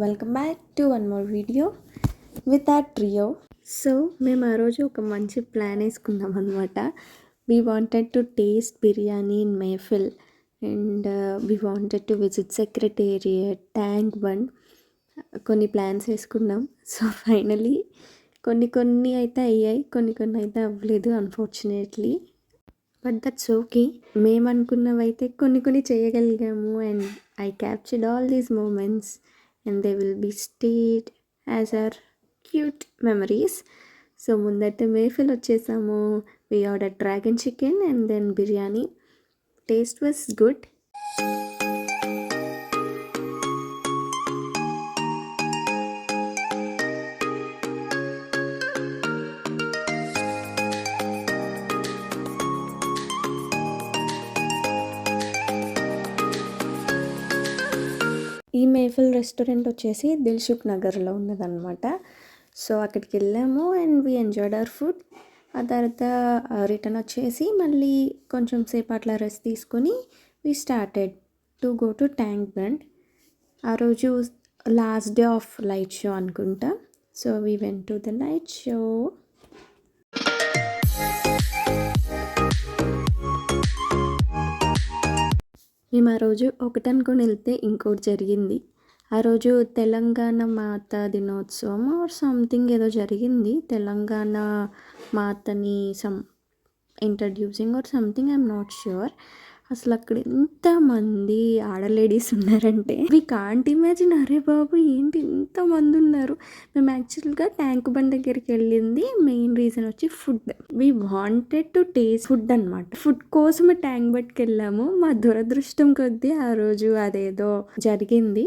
Welcome back to one more video with a trio. So మేము ఆ రోజు ఒక మంచి ప్లాన్ వేసుకున్నాం అనమాట we wanted to taste biryani in Mehfil and we wanted to visit secretariat Tank Bund కొన్ని plans వేసుకున్నాం. సో ఫైనలీ కొన్ని కొన్ని అయితే అయ్యాయి కొన్ని కొన్ని అయితే అవ్వలేదు అన్ఫార్చునేట్లీ బట్ దట్స్ ఓకే మేము అనుకున్నవైతే కొన్ని కొన్ని చేయగలిగాము and I captured all these moments and they will be state as our cute memories so ముందైతే మేఫిల్ వచ్చేసాము. We order dragon chicken and then biryani taste was good Mehfil restaurant వచ్చేసి దిల్షుక్ నగర్లో ఉన్నదన్నమాట. So అక్కడికి వెళ్ళాము and we enjoyed our food ఆ తర్వాత return వచ్చేసి మళ్ళీ కొంచెం సేపు అట్లా రెస్ట్ తీసుకొని we started to go to Tank Bund ఆ రోజు last day of light show అనుకుంటా. So we went to the light show మేము ఆ రోజు ఒకటనుకొని వెళ్తే ఇంకోటి జరిగింది. ఆ రోజు తెలంగాణ మాత దినోత్సవం ఆర్ సంథింగ్ ఏదో జరిగింది. Telangana మాతని some introducing or something I'm not sure అసలు అక్కడ ఎంతమంది ఆడలేడీస్ ఉన్నారంటే వీ కాంట్ ఇమాజిన్ అరే బాబు ఏంటి ఇంతమంది ఉన్నారు? మేము యాక్చువల్గా ట్యాంక్ బండ్ దగ్గరికి వెళ్ళింది. మెయిన్ రీజన్ వచ్చి food we wanted to taste food అనమాట ఫుడ్ కోసమే ట్యాంక్ బండ్కి వెళ్ళాము. మా దురదృష్టం కొద్దీ ఆ రోజు అదేదో జరిగింది.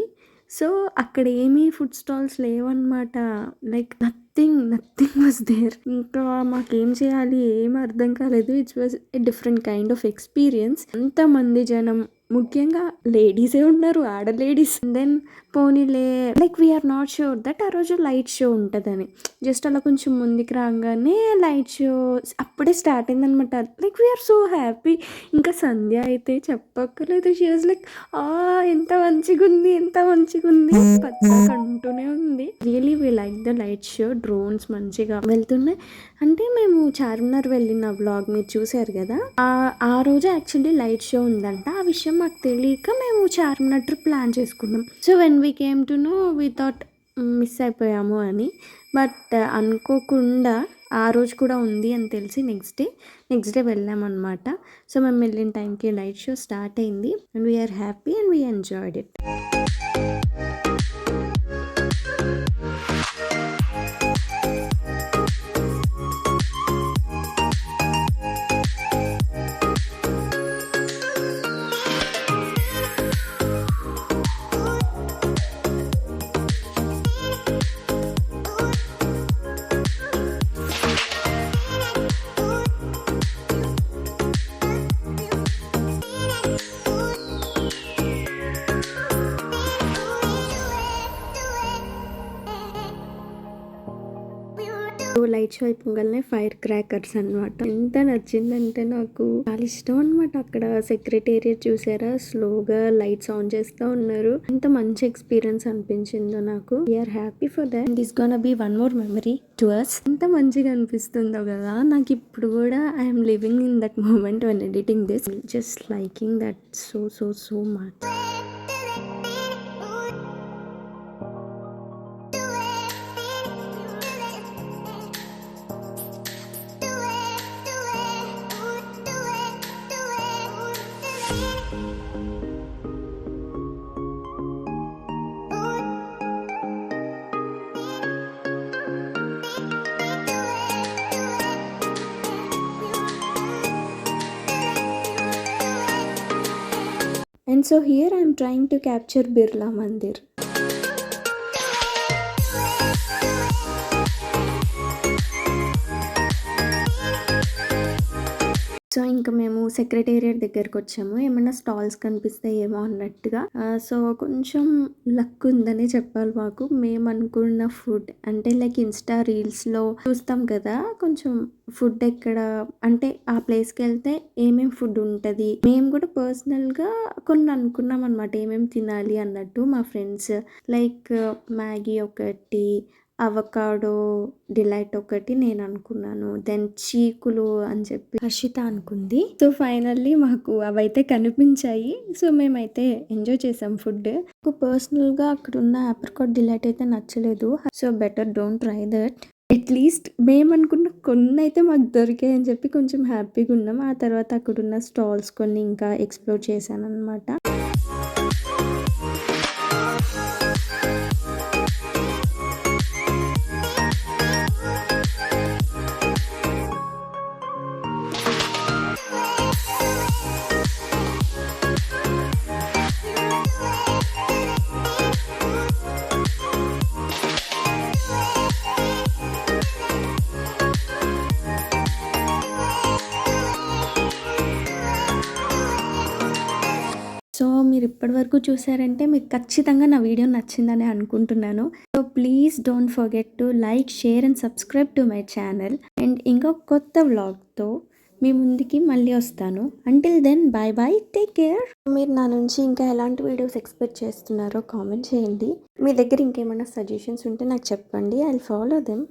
సో అక్కడ ఏమీ ఫుడ్ స్టాల్స్ లేవన్నమాట. Like nothing nothing was there. ఇంకా మాకేం చేయాలి ఏం అర్థం కాలేదు. It's was a different kind of experience. అంతమంది జనం ముఖ్యంగా లేడీసే ఉన్నారు ఆడ లేడీస్. దెన్ పోనీలే like we are not sure that ఆ రోజు లైట్ షో ఉంటుందని. జస్ట్ అలా కొంచెం ముందుకు రాగానే లైట్ షో అప్పుడే స్టార్ట్ అయిందనమాట like we are so happy ఇంకా సంధ్య అయితే చెప్పక్కర్లేదు. షీ వాజ్ లైక్ ఆ ఎంత మంచిగా ఉంది ఎంత మంచిగా ఉంది పచ్చగా ఉంది. Really we like the light show drones మంచిగా వెళ్తున్నాయి. అంటే మేము చార్మినార్ వెళ్ళిన బ్లాగ్ మీరు చూసారు కదా? ఆ రోజు యాక్చువల్లీ లైట్ షో ఉందంట. ఆ విషయం మాకు తెలియక మేము చార్మినార్ ట్రిప్ ప్లాన్ చేసుకున్నాం. So when we came to know we thought miss అయిపోయాము అని. బట్ uh, అనుకోకుండా ఆ రోజు కూడా ఉంది అని తెలిసి నెక్స్ట్ డే నెక్స్ట్ డే వెళ్ళామన్నమాట. సో మేము వెళ్ళిన టైంకి లైట్ షో స్టార్ట్ అయింది. And we are happy and we enjoyed it light show అయిపోగానే ఫైర్ క్రాకర్స్ అనమాట ఎంత నచ్చిందంటే నాకు చాలా ఇష్టం అనమాట అక్కడ. సెక్రటేరియట్ చూసారా? స్లోగా లైట్స్ ఆన్ చేస్తూ ఉన్నారు. ఎంత మంచి ఎక్స్పీరియన్స్ అనిపించిందో నాకు. We are happy for that this gonna be one more memory to us ఎంత మంచిగా అనిపిస్తుందో కదా. నాకు ఇప్పుడు కూడా I'm living in that moment one editing this just liking that so so so much And so here I am trying to capture Birla Mandir. So ఇంకా మేము secretariat దగ్గరకు వచ్చాము. ఏమన్నా స్టాల్స్ కనిపిస్తాయేమో అన్నట్టుగా. సో కొంచెం లక్ ఉందని చెప్పాలి మాకు. మేము అనుకున్న ఫుడ్ అంటే లైక్ ఇన్స్టా రీల్స్లో చూస్తాం కదా కొంచెం ఫుడ్ ఎక్కడ అంటే ఆ ప్లేస్కి వెళ్తే ఏమేం ఫుడ్ ఉంటుంది. మేము కూడా పర్సనల్గా కొన్ని అనుకున్నాం అనమాట ఏమేమి తినాలి అన్నట్టు మా ఫ్రెండ్స్. లైక్ మ్యాగీ ఒకటి అవకాడో డిలైట్ ఒకటి నేను అనుకున్నాను దెన్ చీకులు అని చెప్పి హర్షిత అనుకుంది. సో ఫైనల్లీ మాకు అవైతే కనిపించాయి. సో మేమైతే ఎంజాయ్ చేసాం ఫుడ్. నాకు పర్సనల్గా అక్కడ ఉన్న ఆప్రికాట్ డిలైట్ అయితే నచ్చలేదు. So better don't try that. At least మేము అనుకున్న కొన్ని అయితే మాకు దొరికాయి అని చెప్పి కొంచెం హ్యాపీగా ఉన్నాం. ఆ తర్వాత అక్కడున్న స్టాల్స్ కొన్ని ఇంకా ఎక్స్ప్లోర్ చేశాను అనమాట మీరు ఇప్పటివరకు చూసారంటే మీకు ఖచ్చితంగా నా వీడియో నచ్చిందని అనుకుంటున్నాను. So please don't forget to like share and subscribe to my channel and ఇంకో కొత్త వ్లాగ్తో మీ ముందుకి మళ్ళీ వస్తాను. Until then bye bye take care మీరు నా నుంచి ఇంకా ఎలాంటి వీడియోస్ ఎక్స్పెక్ట్ చేస్తున్నారో కామెంట్ చేయండి. మీ దగ్గర ఇంకేమైనా సజెషన్స్ ఉంటే నాకు చెప్పండి. I follow them